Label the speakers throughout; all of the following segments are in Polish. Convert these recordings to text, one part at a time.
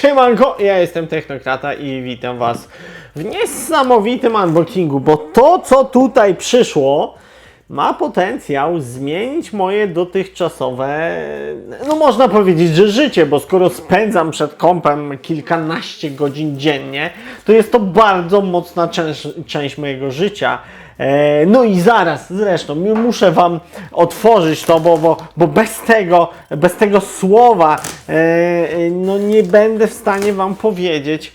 Speaker 1: Siemanko, ja jestem Technokrata i witam Was w niesamowitym unboxingu, bo to co tutaj przyszło ma potencjał zmienić moje dotychczasowe, no można powiedzieć, że życie, bo skoro spędzam przed kompem kilkanaście godzin dziennie, to jest to bardzo mocna część, część mojego życia. E, No i zaraz, zresztą, muszę Wam otworzyć to, bo, bo, bo bez tego, bez tego słowa, e, e, no nie będę w stanie Wam powiedzieć,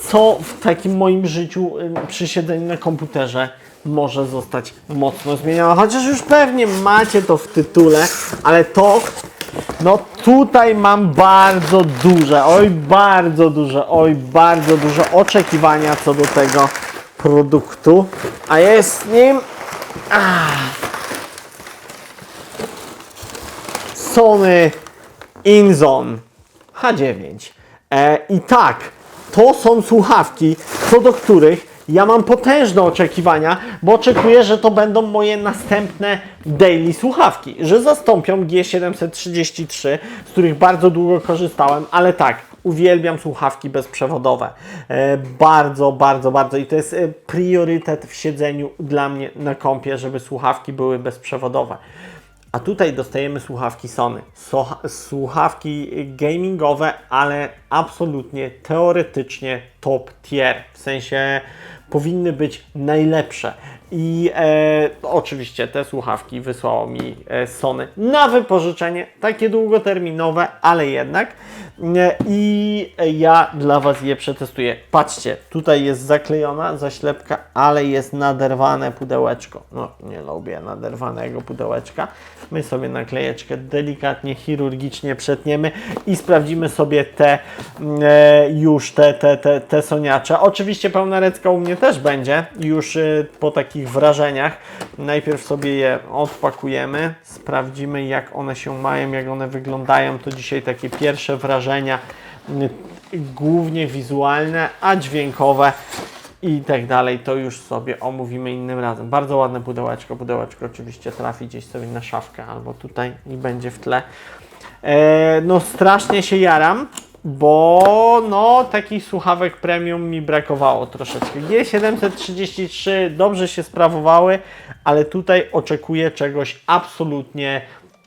Speaker 1: co w takim moim życiu przy siedzeniu na komputerze może zostać mocno zmienione. Chociaż już pewnie macie to w tytule, ale to no tutaj mam bardzo duże, oj bardzo duże, oj bardzo duże oczekiwania co do tego produktu, a jest nim ah, Sony InZone H9. E, I tak, to są słuchawki, co do których ja mam potężne oczekiwania, bo oczekuję, że to będą moje następne daily słuchawki, że zastąpią G733, z których bardzo długo korzystałem, ale tak, uwielbiam słuchawki bezprzewodowe. E, bardzo, bardzo, bardzo i to jest e, priorytet w siedzeniu dla mnie na kompie, żeby słuchawki były bezprzewodowe. A tutaj dostajemy słuchawki Sony. So, słuchawki gamingowe, ale absolutnie teoretycznie top tier. W sensie powinny być najlepsze. I e, oczywiście te słuchawki wysłało mi e, Sony na wypożyczenie, takie długoterminowe, ale jednak. E, I ja dla Was je przetestuję. Patrzcie, tutaj jest zaklejona zaślepka, ale jest naderwane pudełeczko. No, nie lubię naderwanego pudełeczka. My sobie naklejeczkę delikatnie, chirurgicznie przetniemy i sprawdzimy sobie te e, już te, te, te, te soniacze. Oczywiście pełnarecka u mnie też będzie już e, po takich wrażeniach. Najpierw sobie je odpakujemy, sprawdzimy jak one się mają, jak one wyglądają. To dzisiaj takie pierwsze wrażenia, m, głównie wizualne, a dźwiękowe i tak dalej, to już sobie omówimy innym razem. Bardzo ładne pudełeczko. Pudełeczko oczywiście trafi gdzieś sobie na szafkę albo tutaj i będzie w tle. E, no strasznie się jaram, bo no takich słuchawek premium mi brakowało troszeczkę. G733 dobrze się sprawowały, ale tutaj oczekuję czegoś absolutnie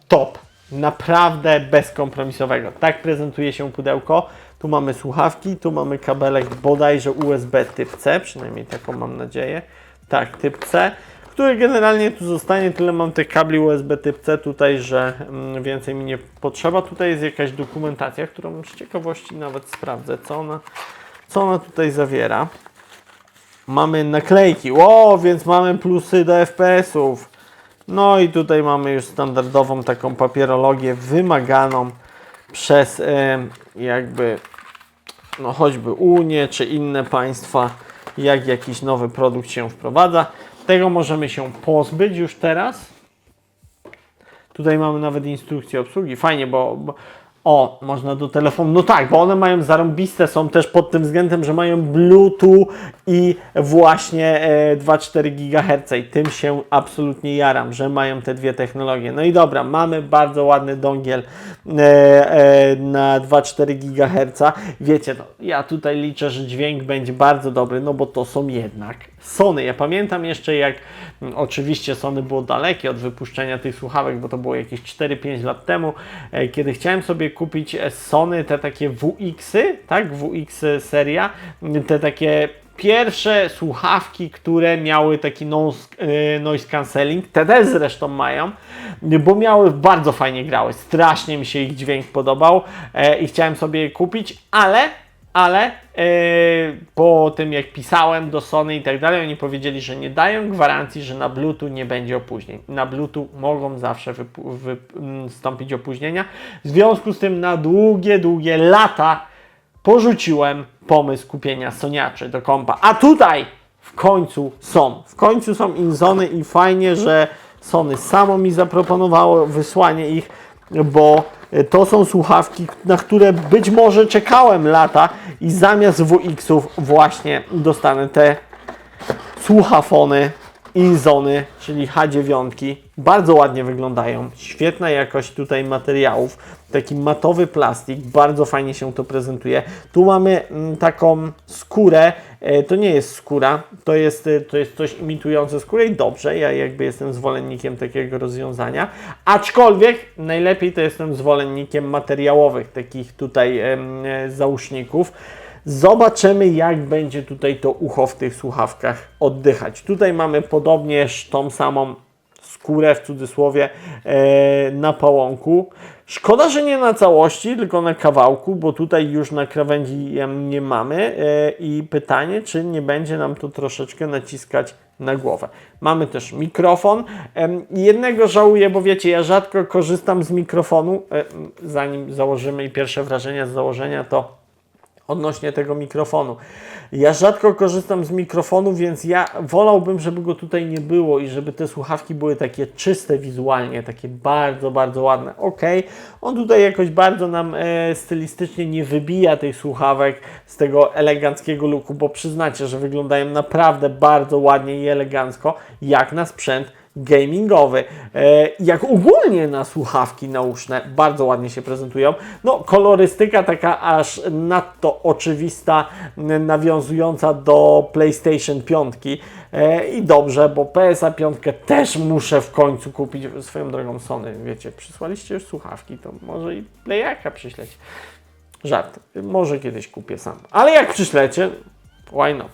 Speaker 1: top. Naprawdę bezkompromisowego. Tak prezentuje się pudełko. Tu mamy słuchawki, tu mamy kabelek bodajże USB typ C, przynajmniej taką mam nadzieję. Tak, typ C, który generalnie tu zostanie. Tyle mam tych kabli USB typ C tutaj, że mm, więcej mi nie potrzeba. Tutaj jest jakaś dokumentacja, którą z ciekawości nawet sprawdzę, co ona, co ona tutaj zawiera. Mamy naklejki, o, więc mamy plusy do FPS-ów. No i tutaj mamy już standardową taką papierologię wymaganą przez em, jakby no choćby Unię czy inne państwa, jak jakiś nowy produkt się wprowadza. Tego możemy się pozbyć już teraz. Tutaj mamy nawet instrukcję obsługi. Fajnie, bo, bo o, można do telefonu. No tak, bo one mają zarąbiste, są też pod tym względem, że mają Bluetooth i właśnie e, 2,4 GHz. I tym się absolutnie jaram, że mają te dwie technologie. No i dobra, mamy bardzo ładny dongiel e, e, na 2,4 GHz. Wiecie, no, ja tutaj liczę, że dźwięk będzie bardzo dobry, no bo to są jednak Sony. Ja pamiętam jeszcze jak oczywiście Sony było dalekie od wypuszczenia tych słuchawek, bo to było jakieś 4-5 lat temu, e, kiedy chciałem sobie kupić e, Sony te takie WX-y, tak, WX seria, m, te takie pierwsze słuchawki, które miały taki noise, e, noise cancelling, te też zresztą mają, bo miały bardzo fajnie grały, strasznie mi się ich dźwięk podobał e, i chciałem sobie je kupić, ale ale yy, po tym jak pisałem do Sony i tak dalej, oni powiedzieli, że nie dają gwarancji, że na Bluetooth nie będzie opóźnień. Na Bluetooth mogą zawsze wystąpić opóźnienia. W związku z tym na długie, długie lata porzuciłem pomysł kupienia Soniaczy do kompa. A tutaj w końcu są. W końcu są Inzony i fajnie, że Sony samo mi zaproponowało wysłanie ich, bo to są słuchawki, na które być może czekałem lata i zamiast WX-ów właśnie dostanę te słuchafony Inzony, czyli H9. Bardzo ładnie wyglądają. Świetna jakość tutaj materiałów. Taki matowy plastik. Bardzo fajnie się to prezentuje. Tu mamy mm, taką skórę. E, To nie jest skóra, to jest, e, to jest coś imitujące skórę i dobrze. Ja jakby jestem zwolennikiem takiego rozwiązania. Aczkolwiek najlepiej to jestem zwolennikiem materiałowych, takich tutaj e, załóżników. Zobaczymy, jak będzie tutaj to ucho w tych słuchawkach oddychać. Tutaj mamy podobnież tą samą skórę w cudzysłowie e, na pałąku. Szkoda, że nie na całości, tylko na kawałku, bo tutaj już na krawędzi nie mamy. E, I pytanie, czy nie będzie nam to troszeczkę naciskać na głowę. Mamy też mikrofon. Jednego żałuję, bo wiecie, ja rzadko korzystam z mikrofonu. E, Zanim założymy i pierwsze wrażenia z założenia, to odnośnie tego mikrofonu. Ja rzadko korzystam z mikrofonu, więc ja wolałbym, żeby go tutaj nie było i żeby te słuchawki były takie czyste wizualnie, takie bardzo, bardzo ładne. Ok, on tutaj jakoś bardzo nam e, stylistycznie nie wybija tych słuchawek z tego eleganckiego looku, bo przyznacie, że wyglądają naprawdę bardzo ładnie i elegancko, jak na sprzęt gamingowy. E, jak ogólnie na słuchawki nauszne bardzo ładnie się prezentują. No, kolorystyka taka aż nadto oczywista, nawiązująca do PlayStation 5. E, I dobrze, bo PSA 5 też muszę w końcu kupić. Swoją drogą Sony, wiecie, przysłaliście już słuchawki, to może i Playaka przyśleć. Żart. Może kiedyś kupię sam. Ale jak przyślecie, why not?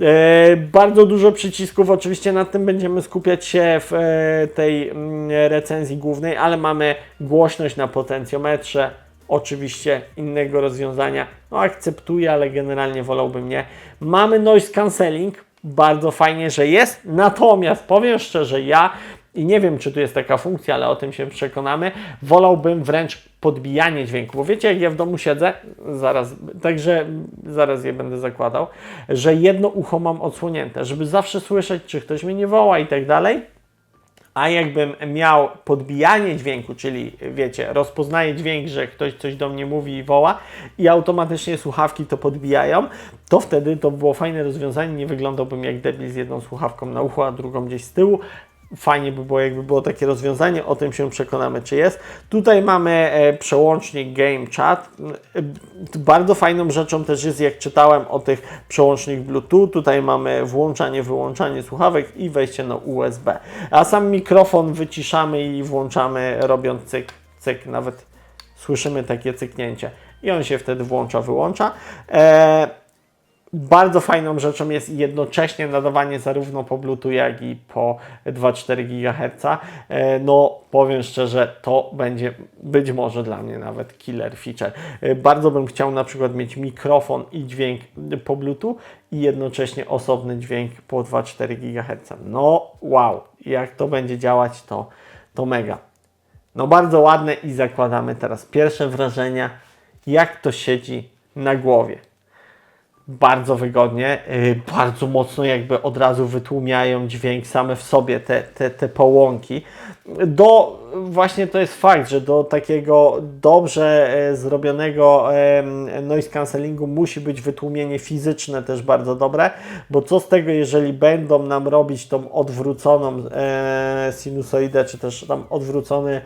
Speaker 1: E, bardzo dużo przycisków, oczywiście nad tym będziemy skupiać się w e, tej mm, recenzji głównej, ale mamy głośność na potencjometrze, oczywiście innego rozwiązania. No akceptuję, ale generalnie wolałbym nie. Mamy noise cancelling, bardzo fajnie, że jest, natomiast powiem szczerze, ja i nie wiem, czy tu jest taka funkcja, ale o tym się przekonamy. Wolałbym wręcz podbijanie dźwięku, bo wiecie, jak ja w domu siedzę, zaraz, także zaraz je będę zakładał, że jedno ucho mam odsłonięte, żeby zawsze słyszeć, czy ktoś mnie nie woła i tak dalej. A jakbym miał podbijanie dźwięku, czyli wiecie, rozpoznaje dźwięk, że ktoś coś do mnie mówi i woła i automatycznie słuchawki to podbijają, to wtedy to było fajne rozwiązanie, nie wyglądałbym jak debil z jedną słuchawką na uchu, a drugą gdzieś z tyłu. Fajnie by było, jakby było takie rozwiązanie, o tym się przekonamy, czy jest. Tutaj mamy e, przełącznik Game Chat. E, bardzo fajną rzeczą też jest, jak czytałem o tych przełącznik Bluetooth, tutaj mamy włączanie, wyłączanie słuchawek i wejście na USB. A sam mikrofon wyciszamy i włączamy, robiąc cyk, cyk, nawet słyszymy takie cyknięcie. I on się wtedy włącza, wyłącza. E, bardzo fajną rzeczą jest jednocześnie nadawanie zarówno po Bluetooth, jak i po 2,4 GHz. E, No, powiem szczerze, to będzie być może dla mnie nawet killer feature. E, Bardzo bym chciał na przykład mieć mikrofon i dźwięk po Bluetooth i jednocześnie osobny dźwięk po 2,4 GHz. No, wow, jak to będzie działać, to, to mega. No, bardzo ładne i zakładamy teraz pierwsze wrażenia, jak to siedzi na głowie bardzo wygodnie, yy, bardzo mocno jakby od razu wytłumiają dźwięk same w sobie te, te, te połąki. Do, właśnie to jest fakt, że do takiego dobrze e, zrobionego noise cancellingu musi być wytłumienie fizyczne też bardzo dobre, bo co z tego, jeżeli będą nam robić tą odwróconą e, sinusoidę, czy też tam odwrócony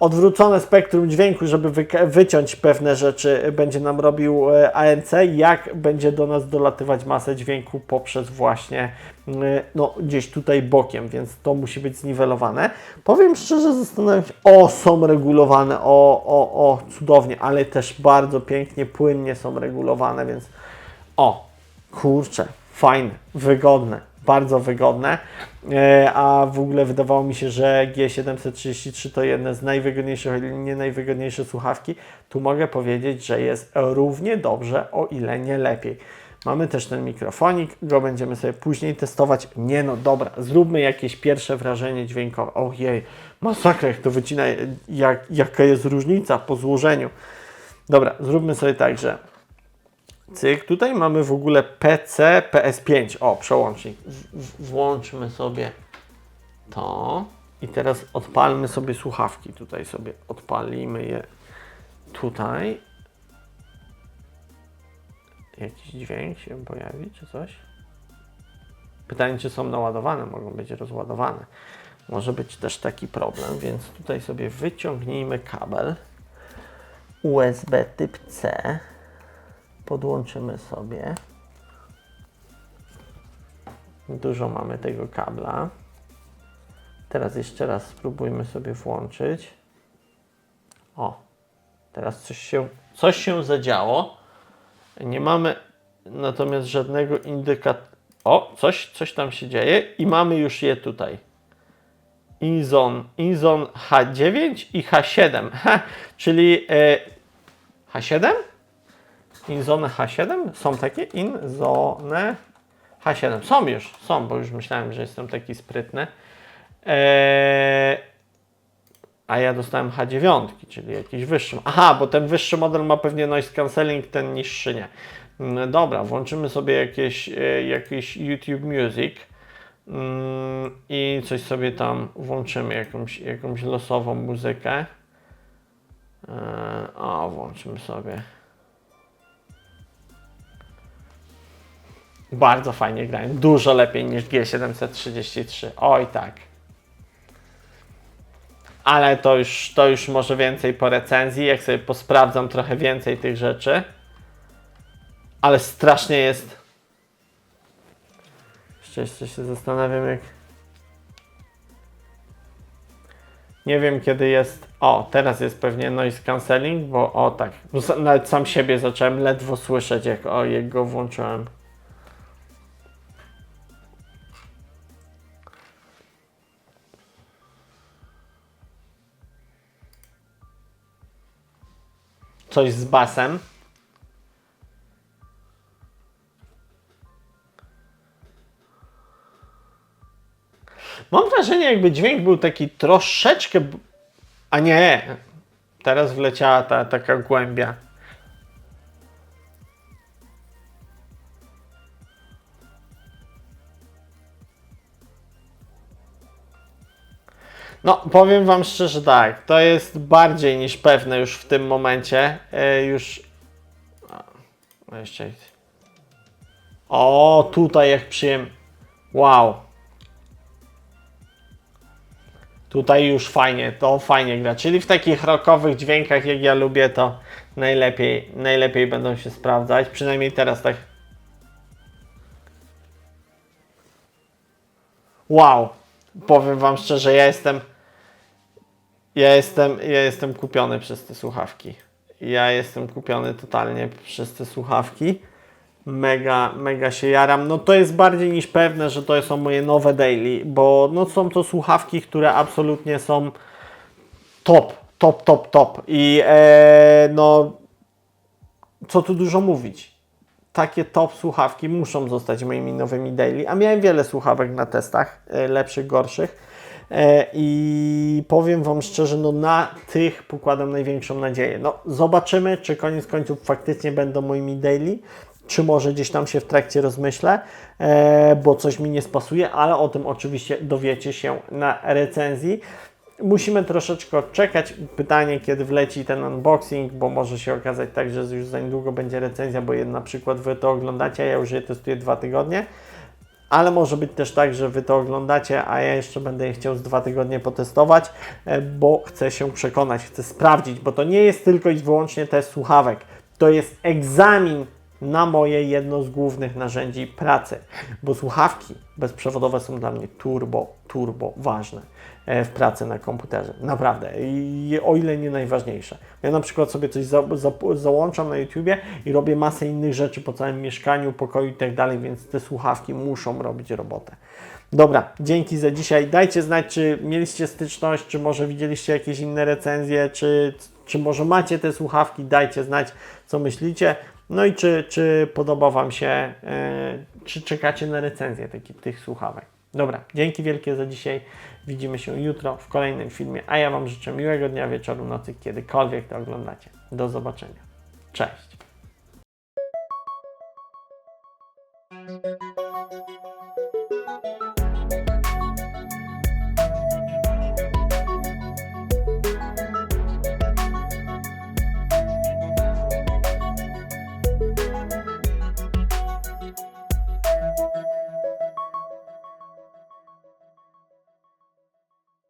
Speaker 1: odwrócone spektrum dźwięku, żeby wyciąć pewne rzeczy, będzie nam robił e, ANC, jak będzie do nas dolatywać masę dźwięku poprzez właśnie e, no, gdzieś tutaj bokiem, więc to musi być zniwelowane. Powiem szczerze, zastanawiam się, o, są regulowane, o, o, o, cudownie, ale też bardzo pięknie, płynnie są regulowane, więc o, kurczę, fajne, wygodne, bardzo wygodne, e, a w ogóle wydawało mi się, że G733 to jedne z najwygodniejszych, nie najwygodniejsze słuchawki. Tu mogę powiedzieć, że jest równie dobrze, o ile nie lepiej. Mamy też ten mikrofonik, go będziemy sobie później testować. Nie no, dobra, zróbmy jakieś pierwsze wrażenie dźwiękowe. Ojej, masakra, jak to wycina, jak, jaka jest różnica po złożeniu. Dobra, zróbmy sobie tak, że Cyk, tutaj mamy w ogóle PC, PS5. O, przełącznik. W- Włączmy sobie to. I teraz odpalmy sobie słuchawki. Tutaj sobie odpalimy je tutaj. Jakiś dźwięk się pojawi, czy coś? Pytanie, czy są naładowane, mogą być rozładowane. Może być też taki problem, więc tutaj sobie wyciągnijmy kabel USB typ C. Podłączymy sobie. Dużo mamy tego kabla. Teraz jeszcze raz spróbujmy sobie włączyć. O, teraz coś się, coś się zadziało. Nie mamy natomiast żadnego indykatora. O, coś, coś tam się dzieje i mamy już je tutaj. Inzon, Inzon H9 i H7, ha, czyli e, H7? Inzone H7? Są takie? Inzone H7. Są już, są, bo już myślałem, że jestem taki sprytny. Eee, a ja dostałem H9, czyli jakiś wyższy. Aha, bo ten wyższy model ma pewnie noise cancelling, ten niższy nie. Mm, Dobra, włączymy sobie jakieś, e, jakiś YouTube Music mm, i coś sobie tam włączymy, jakąś, jakąś losową muzykę. Eee, O, włączymy sobie. Bardzo fajnie grają. Dużo lepiej niż G733. Oj tak. Ale to już, to już może więcej po recenzji, jak sobie posprawdzam trochę więcej tych rzeczy. Ale strasznie jest. Jeszcze, się zastanawiam jak... Nie wiem kiedy jest... O, teraz jest pewnie noise cancelling, bo o tak, nawet sam siebie zacząłem ledwo słyszeć jak, o, jak go włączyłem. Coś z basem. Mam wrażenie, jakby dźwięk był taki troszeczkę. A nie, teraz wleciała ta taka głębia. No, powiem Wam szczerze tak, to jest bardziej niż pewne już w tym momencie. E, już. No jeszcze. O, tutaj jak przyjem. Wow. Tutaj już fajnie, to fajnie gra. Czyli w takich rockowych dźwiękach, jak ja lubię, to najlepiej, najlepiej będą się sprawdzać. Przynajmniej teraz tak. Wow. Powiem Wam szczerze, ja jestem. Ja jestem, ja jestem kupiony przez te słuchawki. Ja jestem kupiony totalnie przez te słuchawki. Mega, mega się jaram. No to jest bardziej niż pewne, że to są moje nowe daily, bo no są to słuchawki, które absolutnie są top, top, top, top. I e, no co tu dużo mówić. Takie top słuchawki muszą zostać moimi nowymi daily, a miałem wiele słuchawek na testach, e, lepszych, gorszych. E, I powiem Wam szczerze, no na tych pokładam największą nadzieję. No zobaczymy, czy koniec końców faktycznie będą moimi daily, czy może gdzieś tam się w trakcie rozmyślę, e, bo coś mi nie spasuje, ale o tym oczywiście dowiecie się na recenzji. Musimy troszeczkę czekać. Pytanie, kiedy wleci ten unboxing, bo może się okazać tak, że już za niedługo będzie recenzja, bo na przykład Wy to oglądacie, a ja już je testuję dwa tygodnie. Ale może być też tak, że Wy to oglądacie, a ja jeszcze będę je chciał z dwa tygodnie potestować, e, bo chcę się przekonać, chcę sprawdzić, bo to nie jest tylko i wyłącznie test słuchawek. To jest egzamin na moje jedno z głównych narzędzi pracy, bo słuchawki bezprzewodowe są dla mnie turbo, turbo ważne e, w pracy na komputerze. Naprawdę. I o ile nie najważniejsze. Ja na przykład sobie coś za, za, załączam na YouTubie i robię masę innych rzeczy po całym mieszkaniu, pokoju i tak dalej, więc te słuchawki muszą robić robotę. Dobra, dzięki za dzisiaj. Dajcie znać, czy mieliście styczność, czy może widzieliście jakieś inne recenzje, czy, czy może macie te słuchawki. Dajcie znać, co myślicie. No i czy, czy podoba Wam się, e, czy czekacie na recenzję tych słuchawek. Dobra, dzięki wielkie za dzisiaj. Widzimy się jutro w kolejnym filmie, a ja Wam życzę miłego dnia, wieczoru, nocy, kiedykolwiek to oglądacie. Do zobaczenia. Cześć.